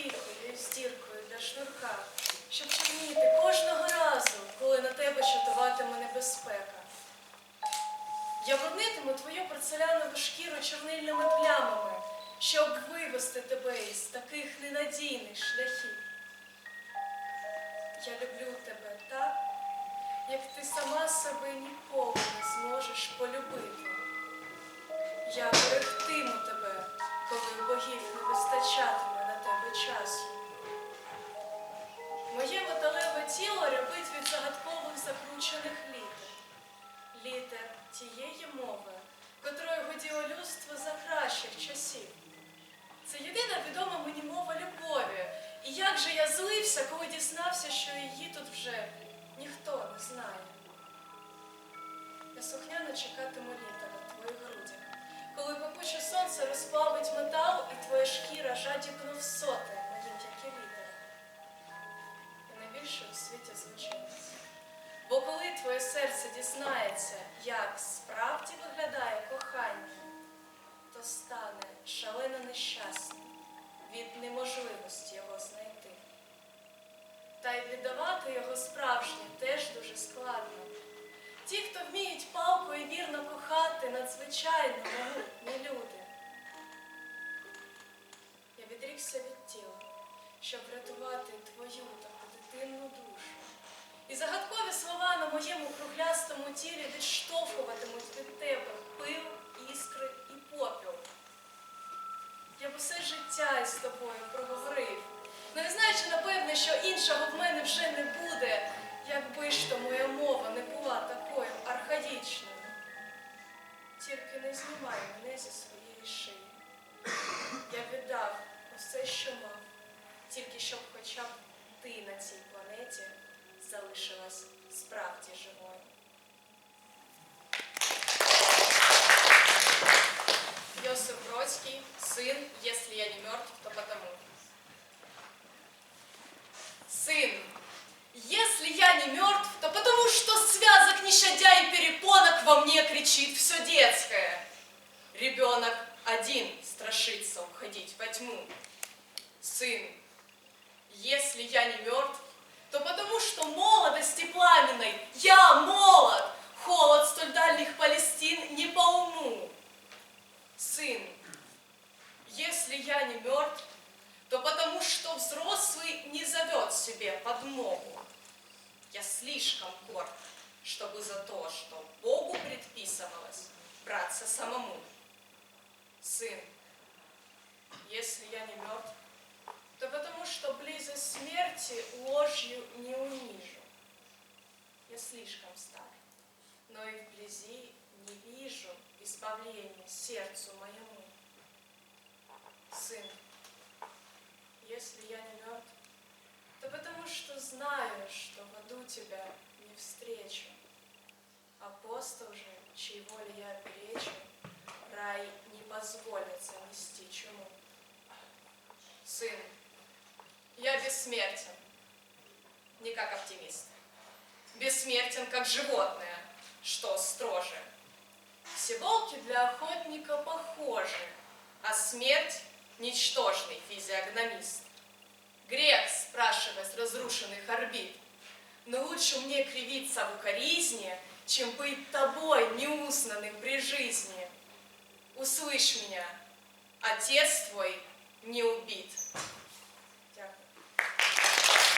стрічкою, стіркою для шнурка, щоб чорніти кожного разу, коли на тебе чатуватиме небезпека. Я бруднитиму твою порцелянову шкіру чорнильними плямами, щоб вивести тебе із таких ненадійних шляхів. Я люблю тебе так, як ти сама себе ніколи не зможеш полюбити. Я берегтиму тебе, коли богів не вистачатиме тебе часу. Моє металеве тіло рябить від загадкових закручених літер. Літер тієї мови, котрою годіло людство за кращих часів. Це єдина відома мені мова любові. І як же я злився, коли дізнався, що її тут вже ніхто не знає. Я слухняно чекатиму літа на твоїх грудях, коли пекуче сонце розплавить і твоя шкіра жадібно всоте мої м'які літери. І найбільше у світі злочинець. Бо коли твоє серце дізнається, як справді виглядає кохання, то стане шалено нещасним від неможливості його знайти. Та й віддавати його справжнє теж дуже складно. Ті, хто вміють палко і вірно кохати, надзвичайно могутні люди. Відрікся від тіла, щоб врятувати твою таку дитинну душу. І загадкові слова на моєму круглястому тілі відштовхуватимуть від тебе пил, іскри і попіл. Я б усе життя із тобою проговорив, не знаючи, напевне, що іншого в мене вже не буде, хоча б ти на цій планеті залишилась справді живою. Йосип Бродский, сын, если я не мертв, то потому. Сын, если я не мертв, то потому что связок не щадя и перепонок во мне кричит все детское. Ребенок один страшится уходить во тьму. Сын, если я не мертв, то потому что молодости пламенной я молод, холод столь дальних Палестин не по уму. Сын, если я не мертв, то потому что взрослый не зовет себе подмогу. Я слишком горд, чтобы за то, что Богу предписывалось, браться самому. Сын, если я не мертв, то потому что близость смерти ложью не унижу. Я слишком стар, но и вблизи не вижу избавления сердцу моему. Сын, если я не мертв, то потому что знаю, что в аду тебя не встречу. Апостол же, чьей воле я перечу, рай не позволит занести чуму. Сын, бессмертен, не как оптимист. Бессмертен, как животное, что строже. Все для охотника похожи, а смерть — ничтожный физиогномист. Грех, спрашивая с разрушенных орбит, но лучше мне кривиться в укоризне, чем быть тобой неузнанным при жизни. Услышь меня, отец твой не убит.